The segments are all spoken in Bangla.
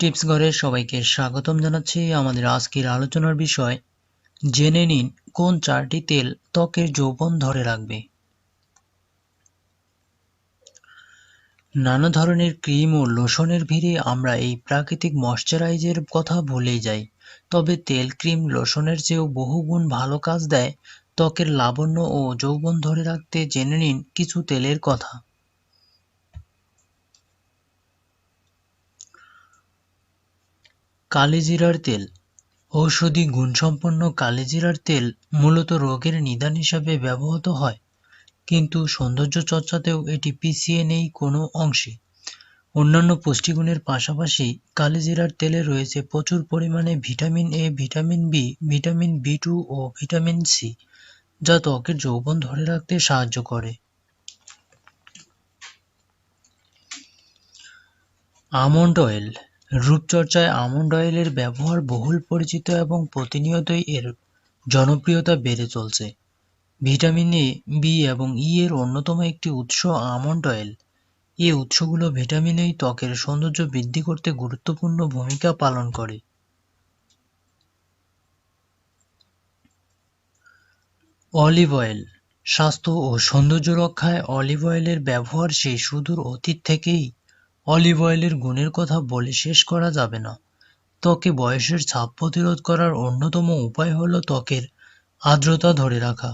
টিপস ঘরে সবাইকে স্বাগতম জানাচ্ছি আমাদের আজকের আলোচনার বিষয়, জেনে নিন কোন চারটি তেল ত্বকের যৌবন ধরে রাখবে। নানা ধরনের ক্রিম ও লোশনের ভিড়ে আমরা এই প্রাকৃতিক ময়শ্চারাইজের কথা ভুলেই যাই, তবে তেল, ক্রিম, লোশনের চেয়েও বহুগুণ ভালো কাজ দেয় ত্বকের লাবণ্য ও যৌবন ধরে রাখতে জেনে নিন কিছু তেলের কথা। কালিজিরার তেল। ঔষধি গুণসম্পন্ন কালিজিরার তেল মূলত রোগের নিদান হিসাবে ব্যবহৃত হয়, কিন্তু সৌন্দর্য চর্চাতেও এটি পিছিয়ে নেই কোনো অংশে। অন্যান্য পুষ্টিগুণের পাশাপাশি কালিজিরার তেলে রয়েছে প্রচুর পরিমাণে vitamin A, vitamin B vitamin B two O vitamin C, যা ত্বকের যৌবন ধরে রাখতে সাহায্য করে। আমন্ড অয়েল রূপচর্চায় আমন্ড অয়েলের ব্যবহার বহুল পরিচিত এবং প্রতিনিয়তই এর জনপ্রিয়তা বেড়ে চলছে। ভিটামিন এ, বি এবং ই এর অন্যতম একটি উৎস আমন্ড অয়েল এই উৎসগুলো ভিটামিন এই ত্বকের সৌন্দর্য বৃদ্ধি করতে গুরুত্বপূর্ণ ভূমিকা পালন করে। অলিভ অয়েল, স্বাস্থ্য ও সৌন্দর্য রক্ষায় অলিভ অয়েলের ব্যবহার সেই সুদূর অতীত থেকেই অলিভ অয়েলের গুণের কথা বলে শেষ করা যাবে না। ত্বকে বয়সের ছাপ প্রতিরোধ করার অন্যতম উপায় হল ত্বকের আর্দ্রতা ধরে রাখা।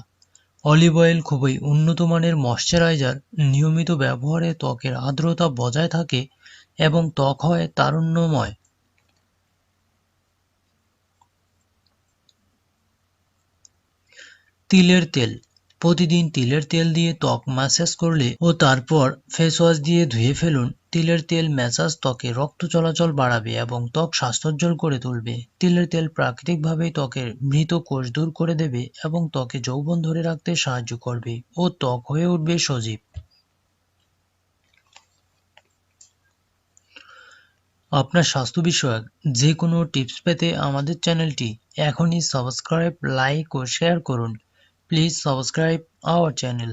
অলিভ অয়েল খুবই উন্নত মানের ময়শ্চারাইজার নিয়মিত ব্যবহারে ত্বকের আর্দ্রতা বজায় থাকে এবং ত্বক হয় তারুণ্যময়। তিলের তেল। প্রতিদিন তিলের তেল দিয়ে ত্বক ম্যাসাজ করলে ও তারপর ফেস ওয়াশ দিয়ে ধুয়ে ফেলুন। তিলের তেল ম্যাসাজ ত্বকে রক্ত চলাচল বাড়াবে এবং ত্বক স্বাস্থ্যোজ্জ্বল করে তুলবে। তিলের তেল প্রাকৃতিকভাবেই ত্বকের মৃত কোষ দূর করে দেবে এবং ত্বকে যৌবন ধরে রাখতে সাহায্য করবে ও ত্বক হয়ে উঠবে সজীব। আপনার স্বাস্থ্য বিষয়ক যে কোনো টিপস পেতে আমাদের চ্যানেলটি এখনই সাবস্ক্রাইব, লাইক ও শেয়ার করুন। Please subscribe our channel.